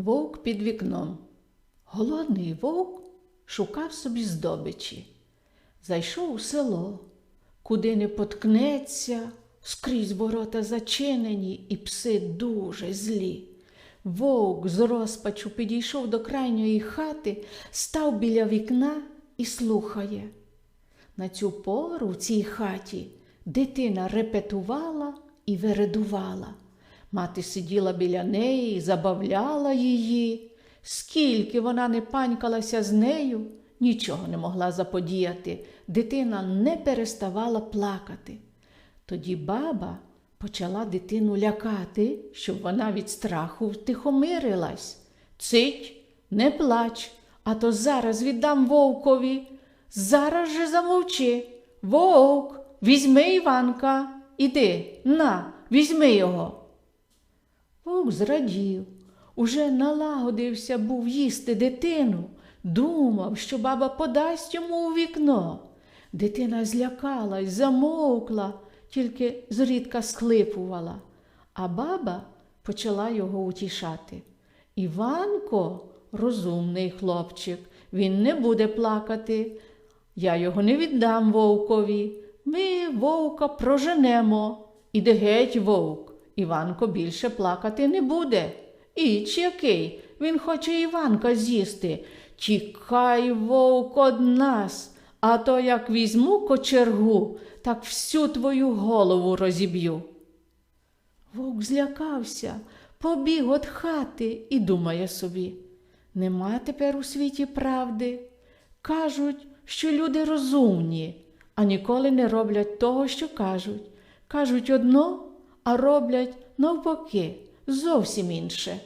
Вовк під вікном. Голодний вовк шукав собі здобичі. Зайшов у село, куди не поткнеться, скрізь ворота зачинені, і пси дуже злі. Вовк з розпачу підійшов до крайньої хати, став біля вікна і слухає. На цю пору в цій хаті дитина репетувала і вередувала. Мати сиділа біля неї забавляла її. Скільки вона не панькалася з нею, нічого не могла заподіяти. Дитина не переставала плакати. Тоді баба почала дитину лякати, щоб вона від страху втихомирилась. Цить, не плач, а то зараз віддам вовкові. Зараз же замовчи. Вовк, візьми Іванка. Іди, на, візьми його. Вовк зрадів, уже налагодився був їсти дитину, думав, що баба подасть йому у вікно. Дитина злякалась, замовкла, тільки зрідка схлипувала, а баба почала його утішати. Іванко розумний хлопчик, він не буде плакати. Я його не віддам вовкові. Ми вовка проженемо. Іде геть вовк. Іванко більше плакати не буде. Іч який, він хоче Іванка з'їсти. Тікай, вовк, од нас, а то як візьму кочергу, так всю твою голову розіб'ю. Вовк злякався, побіг від хати і думає собі. Нема тепер у світі правди. Кажуть, що люди розумні, а ніколи не роблять того, що кажуть. Кажуть одно, а роблять навпаки, зовсім інше.